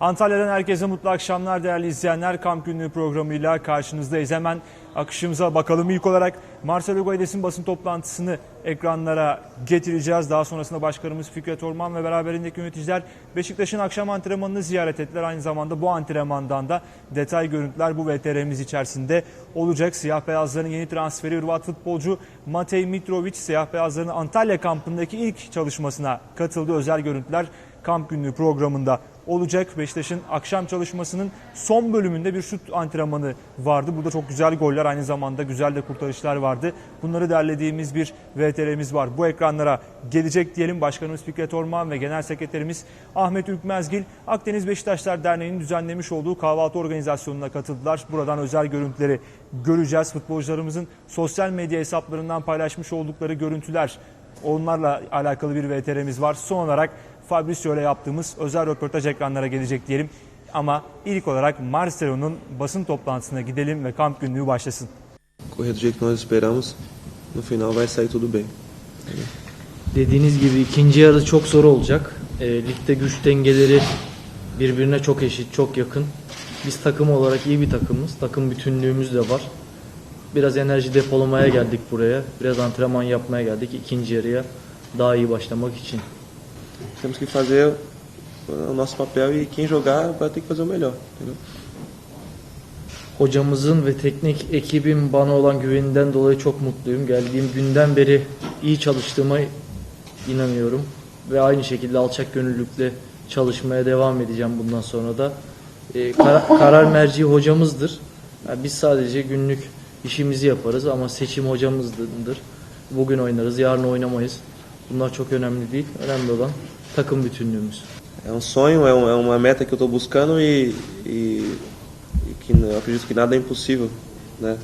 Antalya'dan herkese mutlu akşamlar değerli izleyenler. Kamp günlüğü programıyla karşınızdayız. Hemen akışımıza bakalım. İlk olarak Marcelo Guedes'in basın toplantısını ekranlara getireceğiz. Daha sonrasında başkanımız Fikret Orman ve beraberindeki yöneticiler Beşiktaş'ın akşam antrenmanını ziyaret ettiler. Aynı zamanda bu antrenmandan da detay görüntüler bu VTR'miz içerisinde olacak. Siyah beyazların yeni transferi Hırvat futbolcu Matej Mitrovic siyah beyazların Antalya kampındaki ilk çalışmasına katıldı. Özel görüntüler kamp günlüğü programında olacak. Beşiktaş'ın akşam çalışmasının son bölümünde bir şut antrenmanı vardı. Burada çok güzel goller aynı zamanda güzel de kurtarışlar vardı. Bunları derlediğimiz bir VTR'miz var. Bu ekranlara gelecek diyelim. Başkanımız Fikret Orman ve Genel Sekreterimiz Ahmet Ülkmezgil Akdeniz Beşiktaşlar Derneği'nin düzenlemiş olduğu kahvaltı organizasyonuna katıldılar. Buradan özel görüntüleri göreceğiz. Futbolcularımızın sosyal medya hesaplarından paylaşmış oldukları görüntüler Onlarla alakalı bir VTR'miz var. Son olarak Fabrizio ile yaptığımız özel röportaj ekranlara gelecek diyelim. Ama ilk olarak Marcelo'nun basın toplantısına gidelim ve kamp günlüğü başlasın. correr do jeito que nós esperamos, no final vai sair tudo bem. Dediğiniz gibi ikinci yarı çok zor olacak. E, ligde güç dengeleri birbirine çok eşit, çok yakın. Biz takım olarak iyi bir takımız. Takım bütünlüğümüz de var. Biraz enerji depolamaya geldik buraya. Biraz antrenman yapmaya geldik ikinci yarıya daha iyi başlamak için. Temos que fazer o nosso papel e quem jogar vai ter que fazer o melhor. Entendeu? Hocamızın ve teknik ekibin bana olan güveninden dolayı çok mutluyum. Geldiğim günden beri iyi çalıştığıma inanıyorum. Ve aynı şekilde alçak gönüllülükle çalışmaya devam edeceğim bundan sonra da. Ee, kar- karar merci hocamızdır. Yani biz sadece günlük işimizi yaparız ama seçim hocamızdır. Bugün oynarız, yarın oynamayız. Bunlar çok önemli değil. Önemli olan takım bütünlüğümüz. É um sonho, é, um- é uma meta que eu estou buscando e, e, e que eu acredito que nada é impossível, né?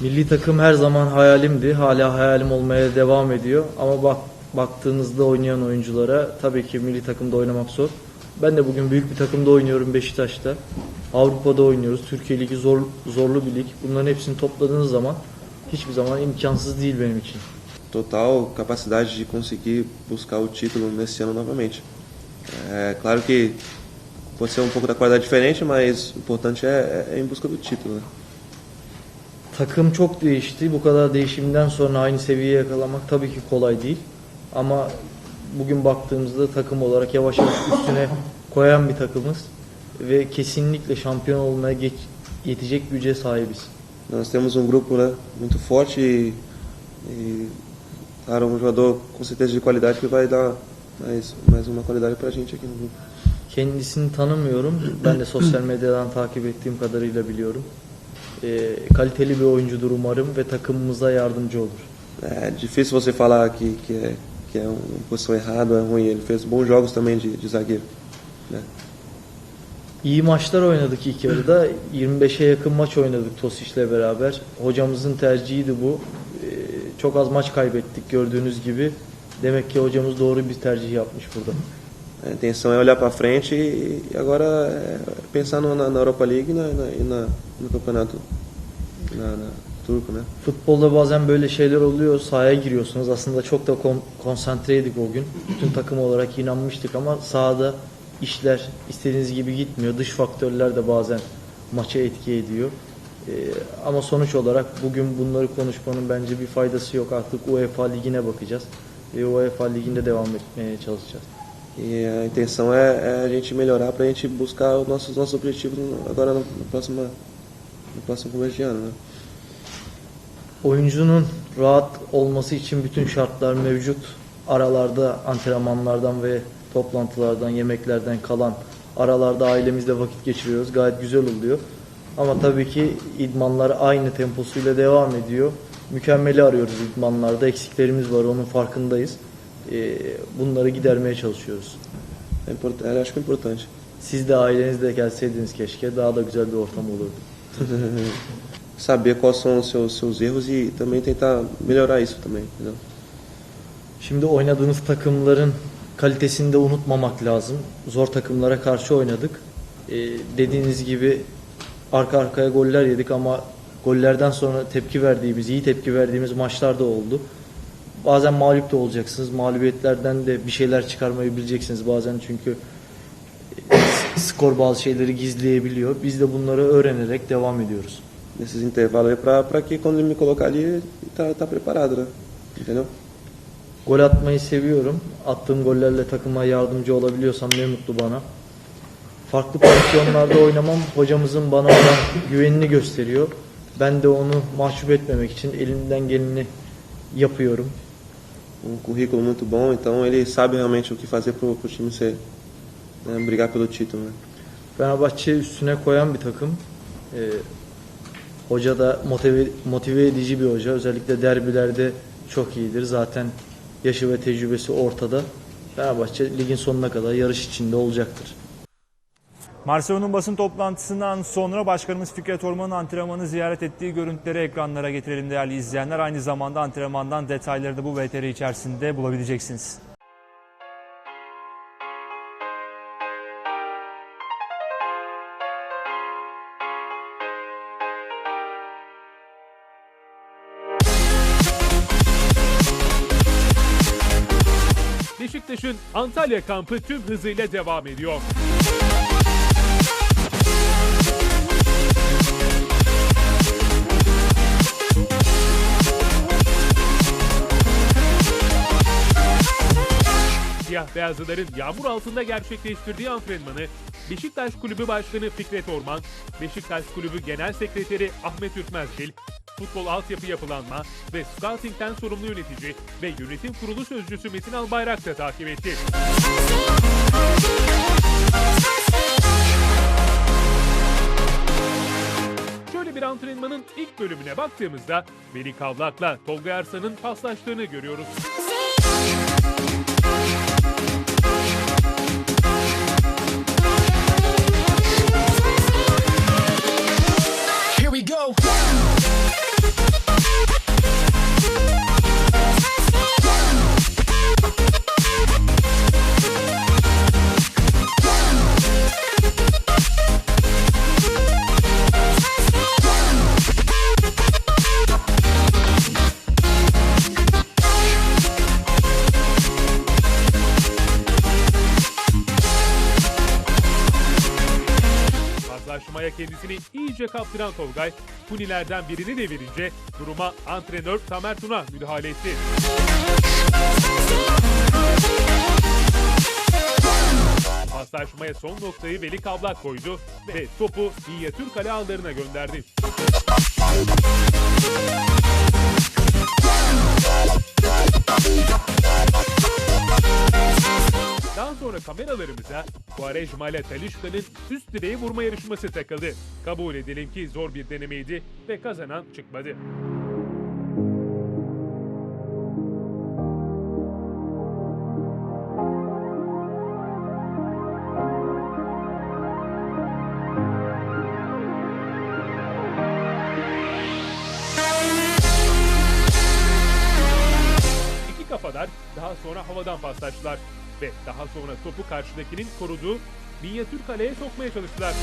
Milli takım her zaman hayalimdi. Hala hayalim olmaya devam ediyor. Ama bak baktığınızda oynayan oyunculara tabii ki milli takımda oynamak zor. Ben de bugün büyük bir takımda oynuyorum Beşiktaş'ta. Avrupa'da oynuyoruz. Türkiye Ligi zor, zorlu bir lig. Bunların hepsini topladığınız zaman hiçbir zaman imkansız değil benim için. Total capacidade de conseguir buscar o título nesse ano novamente. É claro que pode ser um pouco da qualidade diferente, mas o importante é, é em busca do título, né? Takım çok değişti. Bu kadar değişimden sonra aynı seviyeyi yakalamak tabii ki kolay değil. Ama bugün baktığımızda takım olarak yavaş yavaş üstüne koyan bir takımız. Ve kesinlikle şampiyon olmaya geç, yetecek güce sahibiz. Nós temos um grupo né, muito forte e, e claro, um jogador com certeza de qualidade que vai dar mais, mais uma qualidade pra gente aqui no grupo. Kendisini tanımıyorum. Ben de sosyal medyadan takip ettiğim kadarıyla biliyorum. Ee, kaliteli bir oyuncudur umarım ve takımımıza yardımcı olur. É difícil você falar que, que, é, que é uma posição errada, é ruim. Ele fez bons jogos também de, de zagueiro. Né? İyi maçlar oynadık ilk yarıda. 25'e yakın maç oynadık Tosic'le beraber. Hocamızın tercihiydi bu. Çok az maç kaybettik gördüğünüz gibi. Demek ki hocamız doğru bir tercih yapmış burada. A intenção é olhar para frente e, e agora é pensar no, na, na Europa League e, na, na, e na, no campeonato na, na, turco, né? Futbolda bazen böyle şeyler oluyor. Sahaya giriyorsunuz. Aslında çok da kon- konsantreydik o gün. Bütün takım olarak inanmıştık ama sahada işler istediğiniz gibi gitmiyor. Dış faktörler de bazen maça etki ediyor. Ee, ama sonuç olarak bugün bunları konuşmanın bence bir faydası yok. Artık UEFA Ligi'ne bakacağız. Ve UEFA Ligi'nde devam etmeye çalışacağız. E a intenção é, é a gente melhorar para a gente buscar os nossos, nossos objetivos agora no, no próximo, no próximo começo de ano, né? Oyuncunun rahat olması için bütün şartlar mevcut. Aralarda antrenmanlardan ve toplantılardan, yemeklerden kalan aralarda ailemizle vakit geçiriyoruz. Gayet güzel oluyor. Ama tabii ki idmanlar aynı temposuyla devam ediyor. Mükemmeli arıyoruz idmanlarda. Eksiklerimiz var, onun farkındayız. Ee, Bunları gidermeye çalışıyoruz. Eu acho importante. Siz de ailenizle gelseydiniz keşke. Daha da güzel bir ortam olurdu. Saber quais são os seus, seus erros e também tentar melhorar isso também, entendeu? Şimdi oynadığımız takımların kalitesini de unutmamak lazım. Zor takımlara karşı oynadık. Ee, dediğiniz gibi arka arkaya goller yedik ama gollerden sonra tepki verdiğimiz, iyi tepki verdiğimiz maçlar da oldu. Bazen mağlup da olacaksınız. Mağlubiyetlerden de bir şeyler çıkarmayı bileceksiniz bazen çünkü skor bazı şeyleri gizleyebiliyor. Biz de bunları öğrenerek devam ediyoruz. Nesses intervalos pra que quando ele me colocar ali, tá, tá preparado, né? Entendeu? Gol atmayı seviyorum. Attığım gollerle takıma yardımcı olabiliyorsam ne mutlu bana. Farklı pozisyonlarda oynamam hocamızın bana olan güvenini gösteriyor. Ben de onu mahcup etmemek için elimden geleni yapıyorum. Um currículo muito bom, então ele sabe realmente o que fazer pro, pro time ser, né, brigar pelo título, né? Fenerbahçe üstüne koyan bir takım. Ee, hoca da motive, motive edici bir hoca. Özellikle derbilerde çok iyidir. Zaten yaşı ve tecrübesi ortada. Fenerbahçe ligin sonuna kadar yarış içinde olacaktır. Marcelo'nun basın toplantısından sonra Başkanımız Fikret Orman'ın antrenmanı ziyaret ettiği görüntüleri ekranlara getirelim değerli izleyenler. Aynı zamanda antrenmandan detayları da bu VTR içerisinde bulabileceksiniz. Beşiktaş'ın Antalya kampı tüm hızıyla devam ediyor. Siyah beyazlıların yağmur altında gerçekleştirdiği antrenmanı Beşiktaş Kulübü Başkanı Fikret Orman, Beşiktaş Kulübü Genel Sekreteri Ahmet Ürkmezgil, futbol altyapı yapılanma ve scouting'den sorumlu yönetici ve yönetim kurulu sözcüsü Metin Albayrak da takip etti. Şöyle bir antrenmanın ilk bölümüne baktığımızda Veli Kavlak'la Tolga Arslan'ın paslaştığını görüyoruz. Go. Paslaşmaya kendisini iyice kaptıran Tolgay, Hunilerden birini devirince duruma antrenör Tamer Tuna müdahale etti. Paslaşmaya son noktayı Veli Kavlak koydu ve topu minyatür kale ağlarına gönderdi. Daha sonra kameralarımıza Quaresma ile Talişka'nın üst direğe vurma yarışması takıldı. Kabul edelim ki zor bir denemeydi ve kazanan çıkmadı. Kafalar daha sonra havadan paslaştılar ve daha sonra topu karşıdakinin koruduğu minyatür kaleye sokmaya çalıştılar.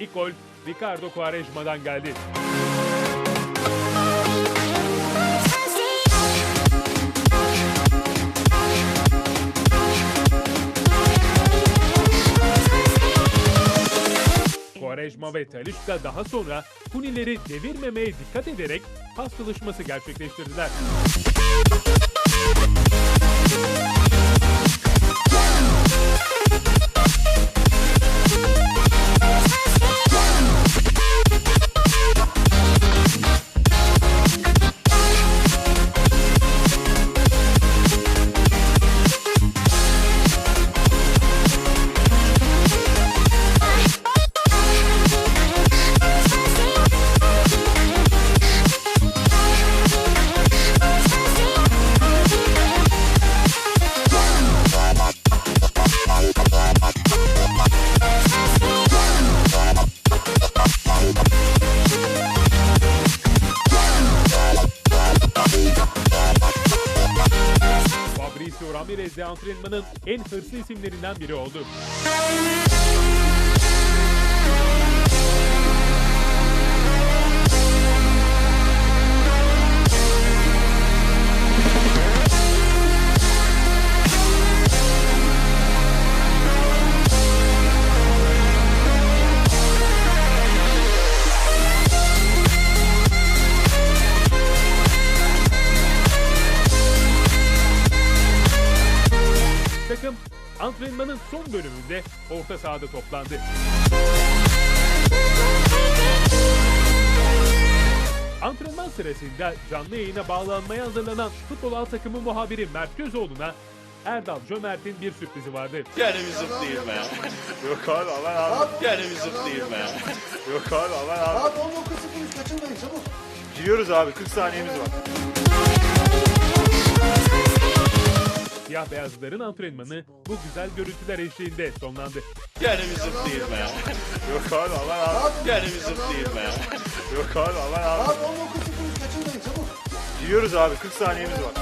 İlk gol Ricardo Quaresma'dan geldi. Quaresma ve Talisca daha sonra Hunileri devirmemeye dikkat ederek pas çalışması gerçekleştirdiler. Antrenmanın en hırslı isimlerinden biri oldu. Son bölümünde orta sahada toplandı. Antrenman sırasında canlı yayına bağlanmaya hazırlanan futbol alt takımı muhabiri Mert Gözoğlu'na Erdal Cömert'in bir sürprizi vardı. Gene bir zıplayayım be. Yok abi aman abi. Gene bir zıplayayım be. Yok abi aman abi. Abi 19.03 kaçındayım çabuk. Giriyoruz abi 40 saniyemiz var. Siyah beyazlıların antrenmanı bu güzel görüntüler eşliğinde sonlandı. Gene bir zıplayayım be. Yok abi aman abi. Gene bir zıplayayım be. Yok abi aman abi. Abi 19.03 kaçındayım çabuk. Giriyoruz abi 40 saniyemiz var.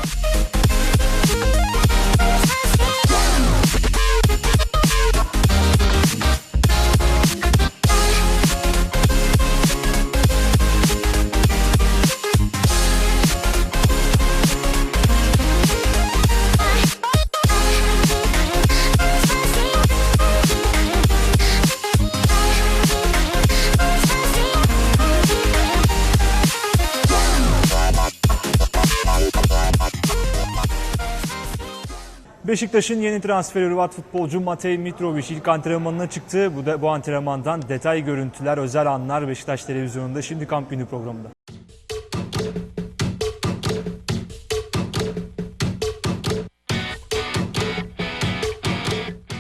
Beşiktaş'ın yeni transferi Hırvat futbolcu Matej Mitrovic ilk antrenmanına çıktı. Bu, da, bu antrenmandan detay görüntüler, özel anlar Beşiktaş televizyonunda şimdi kamp günü programında.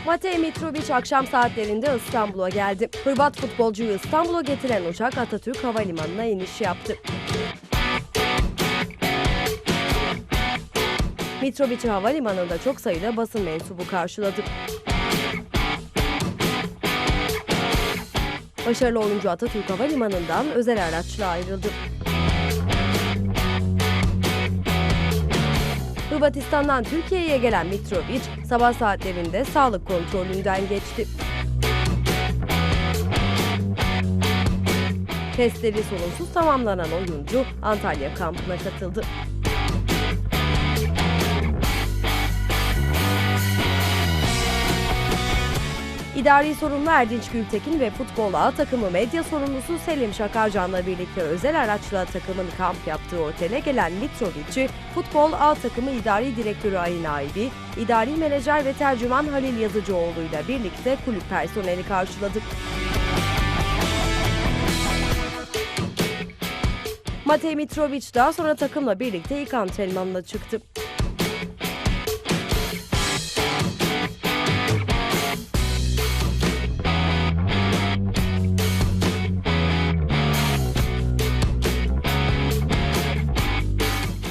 Matej Mitrovic akşam saatlerinde İstanbul'a geldi. Hırvat futbolcuyu İstanbul'a getiren uçak Atatürk Havalimanı'na iniş yaptı. Mitrovic'i havalimanında çok sayıda basın mensubu karşıladı. Başarılı oyuncu Atatürk Havalimanı'ndan özel araçla ayrıldı. Hırvatistan'dan Türkiye'ye gelen Mitrovic sabah saatlerinde sağlık kontrolünden geçti. Testleri sorunsuz tamamlanan oyuncu Antalya kampına katıldı. İdari sorumlu Erdinç Gültekin ve futbol A takımı medya sorumlusu Selim Şakarcan'la birlikte özel araçla takımın kamp yaptığı otele gelen Mitrovic'i futbol A takımı idari direktörü Ayın Aybi, idari menajer ve tercüman Halil Yazıcıoğlu ile birlikte kulüp personeli karşıladı. Matej Mitrovic daha sonra takımla birlikte ilk antrenmanına çıktı.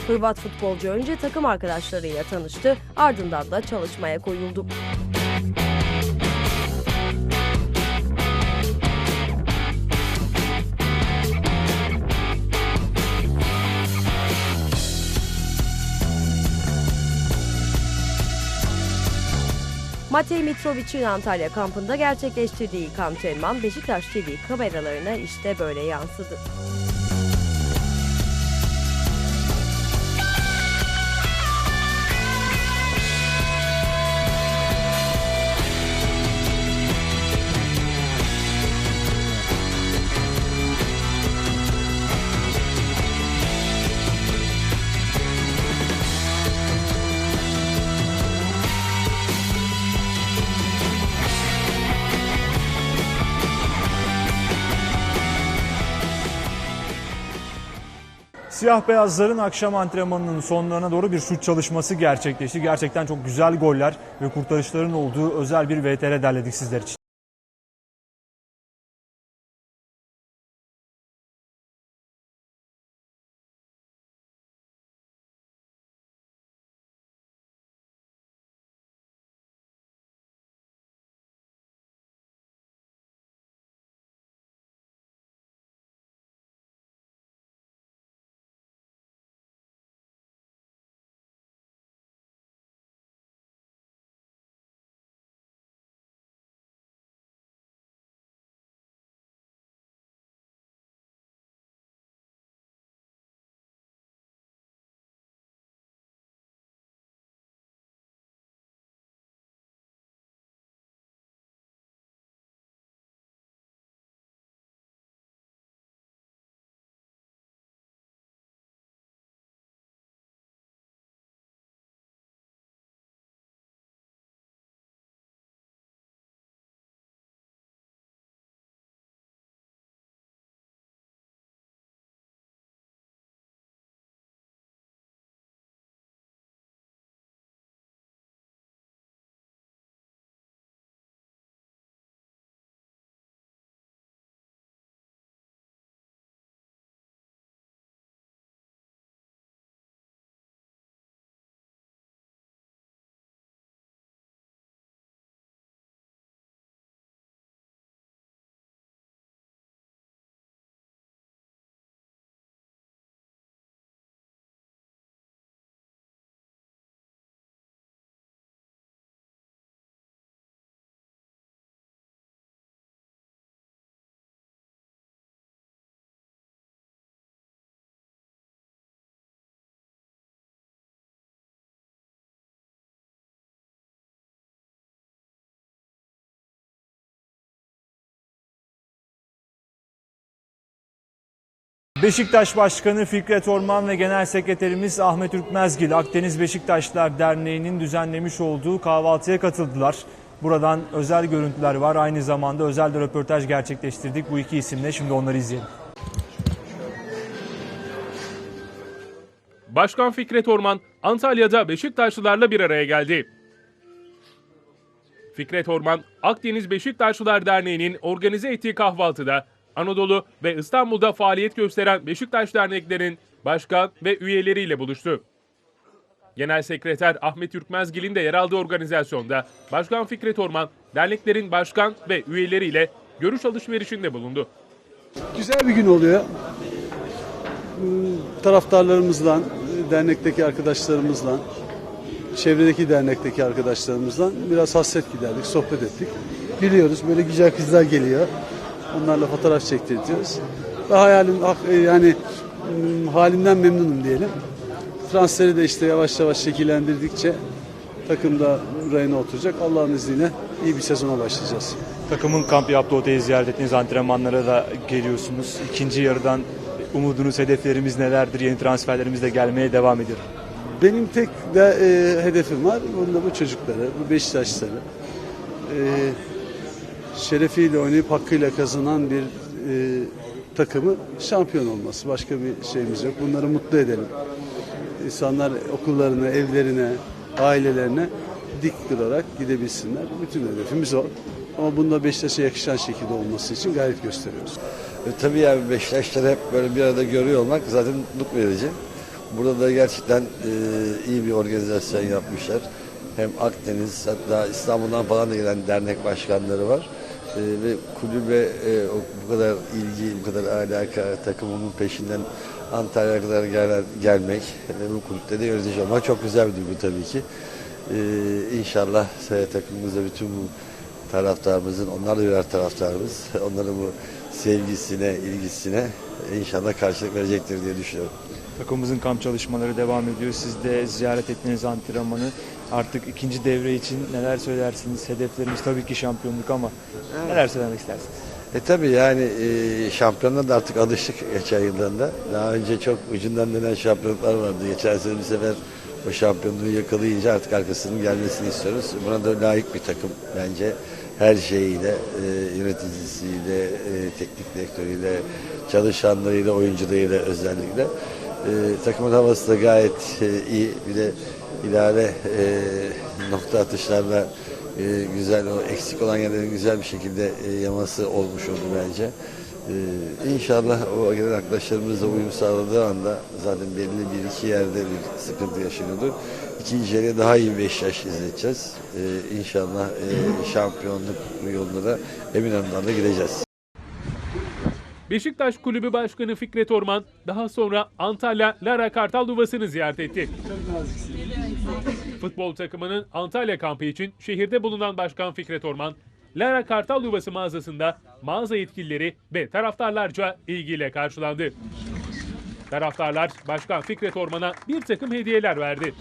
Hırvat futbolcu önce takım arkadaşlarıyla tanıştı, ardından da çalışmaya koyuldu. Matej Mitrovic'in Antalya kampında gerçekleştirdiği ilk antrenman Beşiktaş TV kameralarına işte böyle yansıdı. Siyah beyazların akşam antrenmanının sonlarına doğru bir şut çalışması gerçekleşti. Gerçekten çok güzel goller ve kurtarışların olduğu özel bir VTR derledik sizler için. Beşiktaş Başkanı Fikret Orman ve Genel Sekreterimiz Ahmet Ürkmezgil Akdeniz Beşiktaşlar Derneği'nin düzenlemiş olduğu kahvaltıya katıldılar. Buradan özel görüntüler var. Aynı zamanda özel de röportaj gerçekleştirdik bu iki isimle. Şimdi onları izleyelim. Başkan Fikret Orman Antalya'da Beşiktaşlılarla bir araya geldi. Fikret Orman, Akdeniz Beşiktaşlılar Derneği'nin organize ettiği kahvaltıda Anadolu ve İstanbul'da faaliyet gösteren Beşiktaş derneklerinin başkan ve üyeleriyle buluştu. Genel Sekreter Ahmet Ürkmezgil'in de yer aldığı organizasyonda Başkan Fikret Orman, derneklerin başkan ve üyeleriyle görüş alışverişinde bulundu. Güzel bir gün oluyor. Hmm, Taraftarlarımızla, dernekteki arkadaşlarımızla, çevredeki dernekteki arkadaşlarımızla biraz hasret giderdik, sohbet ettik. Gülüyoruz, böyle güzel kızlar geliyor. Onlarla fotoğraf çektirtiyoruz. Ve hayalim, hak- e, yani halimden memnunum diyelim. Transferi de işte yavaş yavaş şekillendirdikçe takımda rayına oturacak. Allah'ın izniyle iyi bir sezona başlayacağız. Takımın kamp yaptığı oteli ziyaret ettiğiniz antrenmanlara da geliyorsunuz. İkinci yarıdan umudunuz, hedeflerimiz nelerdir? Yeni transferlerimiz de gelmeye devam ediyor. Benim tek de e, hedefim var. Bunda bu çocukları, bu Beşiktaşları e, şerefiyle oynayıp hakkıyla kazanan bir e, takımı şampiyon olması. Başka bir şeyimiz yok. Bunları mutlu edelim. İnsanlar okullarına, evlerine, ailelerine dik durarak gidebilsinler. Bütün hedefimiz o. Ama bunda Beşiktaş'a yakışan şekilde olması için gayret gösteriyoruz. E, tabii yani Beşiktaşları hep böyle bir arada görüyor olmak zaten mutluluk verici. Burada da gerçekten e, iyi bir organizasyon yapmışlar. Hem Akdeniz hatta İstanbul'dan falan da gelen dernek başkanları var. E, ve kulübe e, o, bu kadar ilgi, bu kadar alaka, takımının peşinden Antalya'ya kadar gel, gelmek ve bu kulüpte de yönetici olmak çok güzel bir duygu tabii ki. E, inşallah e, takımımızda bütün bu taraftarımızın, onlar da birer taraftarımız. Onların bu sevgisine, ilgisine inşallah karşılık verecektir diye düşünüyorum. Takımımızın kamp çalışmaları devam ediyor. Siz de ziyaret ettiğiniz antrenmanı artık ikinci devre için neler söylersiniz? Hedeflerimiz tabii ki şampiyonluk ama neler söylemek istersiniz? E tabii yani e, şampiyonlar da artık alıştık geçen yıllarında. Daha önce çok ucundan dönen şampiyonluklar vardı. Geçen sene bir sefer o şampiyonluğu yakalayınca artık arkasının gelmesini istiyoruz. Buna da layık bir takım bence. Her şeyiyle, e, yöneticisiyle, e, teknik direktörüyle, çalışanlarıyla, oyuncularıyla özellikle. E, takımın havası da gayet e, iyi. Bir de ilave e, nokta atışlarla e, güzel o eksik olan yerlerin güzel bir şekilde e, yaması olmuş oldu bence. E, inşallah o gelen arkadaşlarımızla uyum sağladığı anda zaten belli bir iki yerde bir sıkıntı yaşanıyordu. İkinci yarıya daha iyi bir Beşiktaş izleyeceğiz. E, inşallah e, şampiyonluk yoluna da Eminönü'nden de gideceğiz. Beşiktaş Kulübü Başkanı Fikret Orman daha sonra Antalya Lara Kartal Yuvası'nı ziyaret etti. Futbol takımının Antalya kampı için şehirde bulunan Başkan Fikret Orman, Lara Kartal Yuvası mağazasında mağaza yetkilileri ve taraftarlarca ilgiyle karşılandı. Taraftarlar Başkan Fikret Orman'a bir takım hediyeler verdi.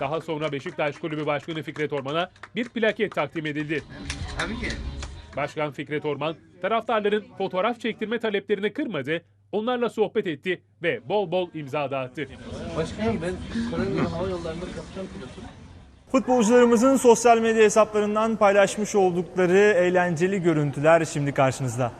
Daha sonra Beşiktaş Kulübü Başkanı Fikret Orman'a bir plaket takdim edildi. Başkan Fikret Orman, taraftarların fotoğraf çektirme taleplerini kırmadı, onlarla sohbet etti ve bol bol imza dağıttı. Başkanım ben Karayolu Hava Yolları'nda kaptan pilotum. Futbolcularımızın sosyal medya hesaplarından paylaşmış oldukları eğlenceli görüntüler şimdi karşınızda.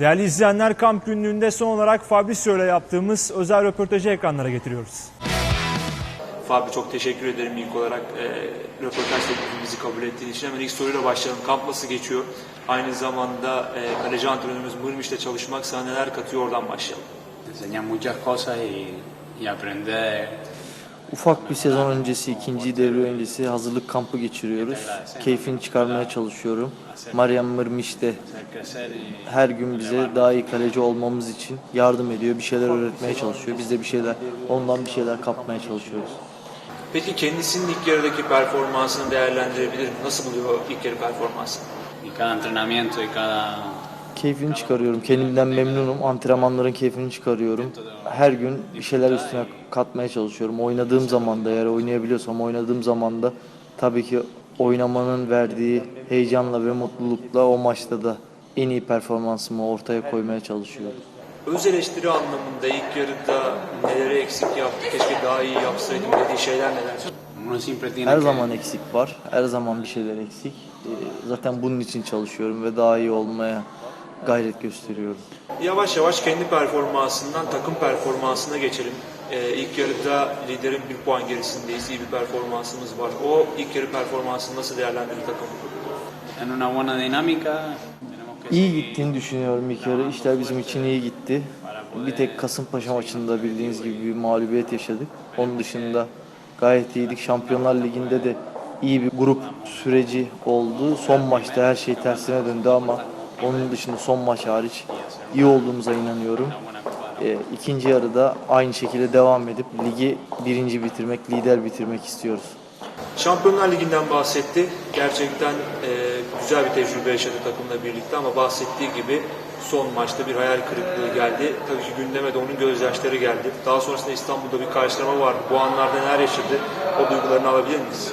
Değerli izleyenler kamp günlüğünde son olarak Fabrizio ile yaptığımız özel röportajı ekranlara getiriyoruz. Fabri çok teşekkür ederim ilk olarak e, röportaj teklifimizi kabul ettiğin için. Hemen ilk soruyla başlayalım. Kamp nasıl geçiyor? Aynı zamanda e, kaleci antrenörümüz Mırmış'la çalışmak sana neler katıyor oradan başlayalım. enseña muchas cosas y, y aprender Ufak bir sezon öncesi, ikinci devre öncesi hazırlık kampı geçiriyoruz. Keyfini çıkarmaya çalışıyorum. Meryem Mırmış de her gün bize daha iyi kaleci olmamız için yardım ediyor. Bir şeyler öğretmeye çalışıyor. Biz de bir şeyler, ondan bir şeyler kapmaya çalışıyoruz. Peki kendisinin ilk yarıdaki performansını değerlendirebilir mi? Nasıl buluyor ilk yarı performansını? cada entrenamiento y cada Keyfini çıkarıyorum. Kendimden memnunum. Antrenmanların keyfini çıkarıyorum. Her gün bir şeyler üstüne katmaya çalışıyorum. Oynadığım zaman da eğer oynayabiliyorsam oynadığım zaman da tabii ki oynamanın verdiği heyecanla ve mutlulukla o maçta da en iyi performansımı ortaya koymaya çalışıyorum. Öz eleştiri anlamında ilk yarıda neleri eksik yaptı, keşke daha iyi yapsaydım dediği şeyler neler? Her zaman eksik var. Her zaman bir şeyler eksik. Ee, Zaten bunun için çalışıyorum ve daha iyi olmaya gayret gösteriyorum. Yavaş yavaş kendi performansından takım performansına geçelim. Ee, ilk yarıda liderin bir puan gerisindeyiz. İyi bir performansımız var. O ilk yarı performansını nasıl değerlendirdi takım? en una buena dinámica tenemos que İyi gittiğini düşünüyorum ilk yarı. İşler bizim için iyi gitti. Bir tek Kasımpaşa maçında bildiğiniz gibi bir mağlubiyet yaşadık. Onun dışında gayet iyiydik. Şampiyonlar Ligi'nde de iyi bir grup süreci oldu. Son maçta her şey tersine döndü ama onun dışında son maç hariç iyi olduğumuza inanıyorum. Ee, ikinci yarıda aynı şekilde devam edip ligi birinci bitirmek, lider bitirmek istiyoruz. Şampiyonlar Ligi'nden bahsetti. Gerçekten e, güzel bir tecrübe yaşadı takımla birlikte ama bahsettiği gibi son maçta bir hayal kırıklığı geldi. Tabii ki gündeme de onun gözyaşları geldi. Daha sonrasında İstanbul'da bir karşılama vardı. Bu anlarda neler yaşadı? O duygularını alabilir miyiz?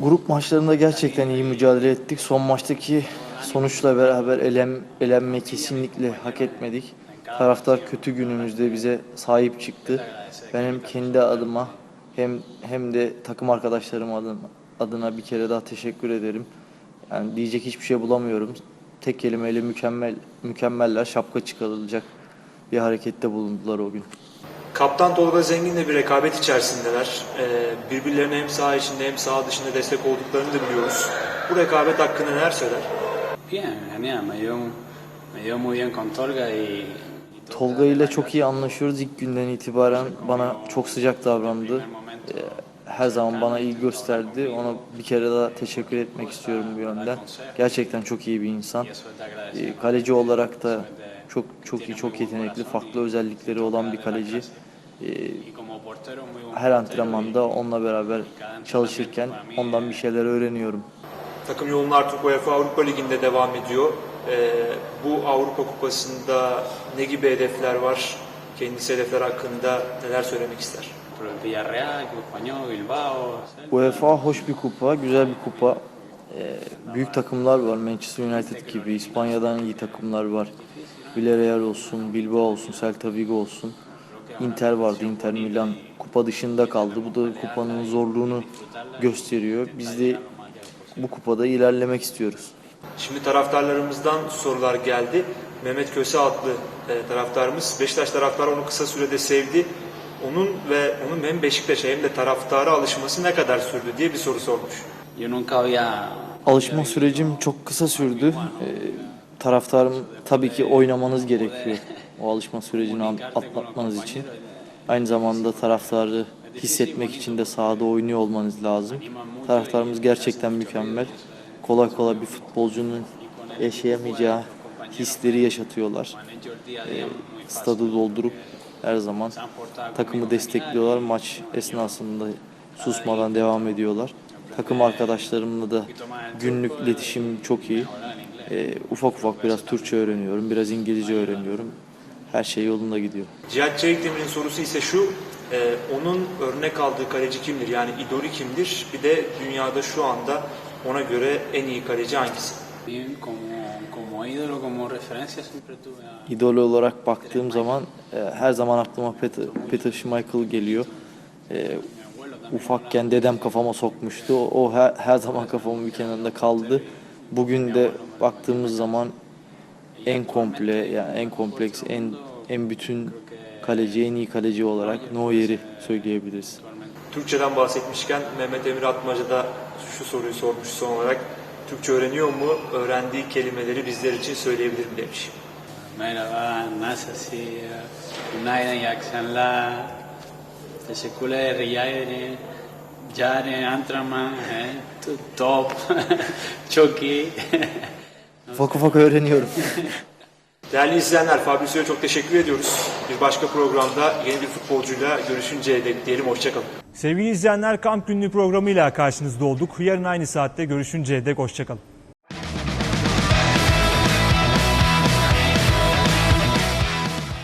Grup maçlarında gerçekten iyi mücadele ettik. Son maçtaki sonuçla beraber elem, elenme kesinlikle hak etmedik. Taraftar kötü günümüzde bize sahip çıktı. Ben hem kendi adıma hem hem de takım arkadaşlarım adına, adına bir kere daha teşekkür ederim. Yani diyecek hiçbir şey bulamıyorum. Tek kelimeyle mükemmel mükemmeller şapka çıkarılacak bir harekette bulundular o gün. Kaptan Tolga Zengin'le bir rekabet içerisindeler. Ee, birbirlerine hem saha içinde hem saha dışında destek olduklarını da biliyoruz. Bu rekabet hakkında neler söyler? bien genial me dio me dio muy bien con Tolga y Tolga ile çok iyi anlaşıyoruz. İlk günden itibaren bana çok sıcak davrandı. Ee, Her zaman bana iyi gösterdi. Ona bir kere daha teşekkür etmek istiyorum bu yönden. Gerçekten çok iyi bir insan. Ee, Kaleci olarak da çok çok iyi, çok yetenekli, farklı özellikleri olan bir kaleci. Ee, Her antrenmanda onunla beraber çalışırken ondan bir şeyler öğreniyorum. Takım yolun artık UEFA Avrupa Ligi'nde devam ediyor. Ee, bu Avrupa Kupası'nda ne gibi hedefler var? Kendisi hedefler hakkında neler söylemek ister? UEFA hoş bir kupa, güzel bir kupa. Ee, büyük takımlar var. Manchester United gibi, İspanya'dan iyi takımlar var. Villarreal olsun, Bilbao olsun, Celta Vigo olsun. Inter vardı, Inter Milan kupa dışında kaldı. Bu da kupanın zorluğunu gösteriyor. Biz de bu kupada ilerlemek istiyoruz. Şimdi taraftarlarımızdan sorular geldi. Mehmet Köse adlı e, taraftarımız. Beşiktaş taraftarı onu kısa sürede sevdi. Onun ve onun hem Beşiktaş'a hem de taraftara alışması ne kadar sürdü diye bir soru sormuş. Alışma sürecim çok kısa sürdü. Ee, taraftarım tabii ki oynamanız gerekiyor. O alışma sürecini atlatmanız için. Aynı zamanda taraftarı hissetmek için de sahada oynuyor olmanız lazım. Taraftarımız gerçekten mükemmel. Kolay kolay bir futbolcunun yaşayamayacağı hisleri yaşatıyorlar. Ee, stadı doldurup her zaman takımı destekliyorlar. Maç esnasında susmadan devam ediyorlar. Takım arkadaşlarımla da günlük iletişim çok iyi. Ee, ufak ufak biraz Türkçe öğreniyorum, biraz İngilizce öğreniyorum. Her şey yolunda gidiyor. Cihat Çelikdemir'in sorusu ise şu. e, onun örnek aldığı kaleci kimdir? Yani idolü kimdir? Bir de dünyada şu anda ona göre en iyi kaleci hangisi? İdol olarak baktığım zaman e, her zaman aklıma Peter, Peter Schmeichel geliyor. E, ufakken dedem kafama sokmuştu. O, o her, her zaman kafamın bir kenarında kaldı. Bugün de baktığımız zaman en komple, yani en kompleks, en en bütün kaleci, en iyi kaleci olarak Neuer'i söyleyebiliriz. Türkçeden bahsetmişken Mehmet Emir Atmaca da şu soruyu sormuş son olarak. Türkçe öğreniyor mu? Öğrendiği kelimeleri bizler için söyleyebilir mi demiş. Merhaba, nasılsın? Günaydın, iyi akşamlar. Teşekkürler, rica ederim. Yarın antrenman, he, t- top, çok iyi. Ufak ufak öğreniyorum. Değerli izleyenler, Fabrizio'ya çok teşekkür ediyoruz. Bir başka programda yeni bir futbolcuyla görüşünceye dek diyelim hoşçakalın. Sevgili izleyenler, Kamp Günlüğü programıyla karşınızda olduk. Yarın aynı saatte görüşünceye dek hoşçakalın.